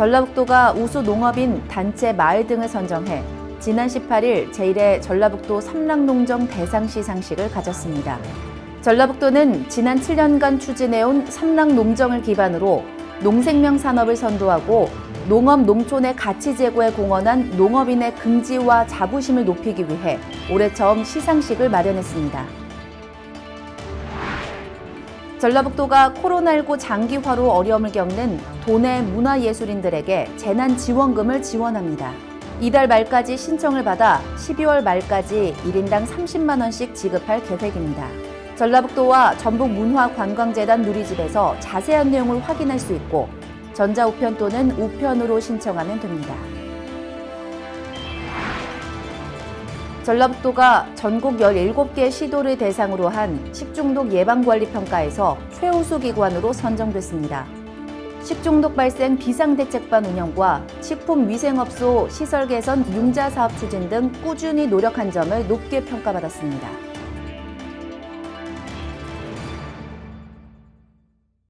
전라북도가 우수 농업인 단체 마을 등을 선정해 지난 18일 제1회 전라북도 삼락농정 대상 시 상식을 가졌습니다. 전라북도는 지난 7년간 추진해온 삼락농정을 기반으로 농생명 산업을 선도하고 농업 농촌의 가치 제고에 공헌한 농업인의 긍지와 자부심을 높이기 위해 올해 처음 시상식을 마련했습니다. 전라북도가 코로나19 장기화로 어려움을 겪는 도내 문화예술인들에게 재난 지원금을 지원합니다. 이달 말까지 신청을 받아 12월 말까지 1인당 30만 원씩 지급할 계획입니다. 전라북도와 전북문화관광재단 누리집에서 자세한 내용을 확인할 수 있고 전자우편 또는 우편으로 신청하면 됩니다. 전라북도가 전국 17개 시도를 대상으로 한 식중독 예방관리 평가에서 최우수 기관으로 선정됐습니다. 식중독 발생 비상대책반 운영과 식품위생업소 시설 개선 융자 사업 추진 등 꾸준히 노력한 점을 높게 평가받았습니다.